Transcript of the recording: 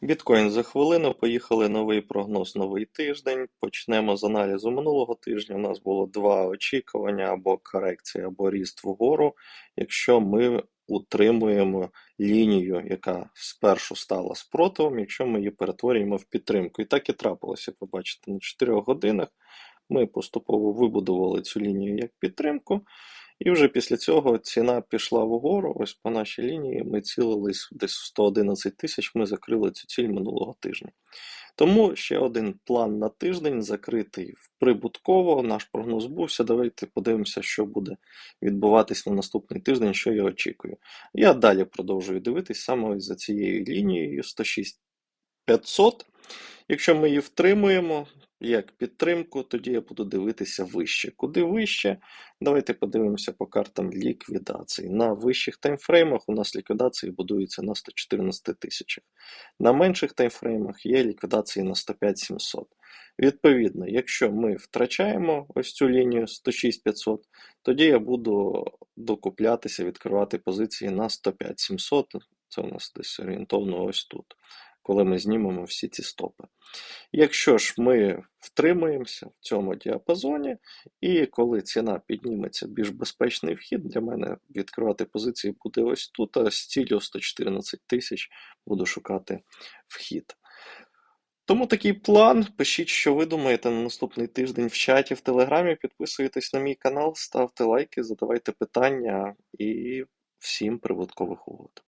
Біткоін за хвилину. Поїхали новий прогноз, новий тиждень. Почнемо з аналізу минулого тижня. У нас було два очікування: або корекція, або ріст вгору. Якщо ми утримуємо лінію, яка спершу стала спротивом, якщо ми її перетворюємо в підтримку. І так і трапилося, ви бачите, на 4 годинах ми поступово вибудували цю лінію як підтримку. І вже після цього ціна пішла вгору. Ось по нашій лінії ми цілились десь в 111 тисяч. Ми закрили цю ціль минулого тижня. Тому ще один план на тиждень закритий прибутково. Наш прогноз бувся. Давайте подивимося, що буде відбуватись на наступний тиждень, що я очікую. Я далі продовжую дивитись саме за цією лінією 106 500. Якщо ми її втримуємо як підтримку, тоді я буду дивитися вище. Куди вище? Давайте подивимося по картам ліквідації. На вищих таймфреймах у нас ліквідації будуються на 114 тисячах. На менших таймфреймах є ліквідації на 105 700. Відповідно, якщо ми втрачаємо ось цю лінію 106 500, тоді я буду докуплятися, відкривати позиції на 105 700. Це у нас десь орієнтовно ось тут коли ми знімемо всі ці стопи. Якщо ж ми втримаємося в цьому діапазоні, і коли ціна підніметься більш безпечний вхід, для мене відкривати позиції буде ось тут, а з ціллю 114 тисяч буду шукати вхід. Тому такий план. Пишіть, що ви думаєте на наступний тиждень в чаті в Телеграмі. Підписуйтесь на мій канал, ставте лайки, задавайте питання і всім прибуткових угод.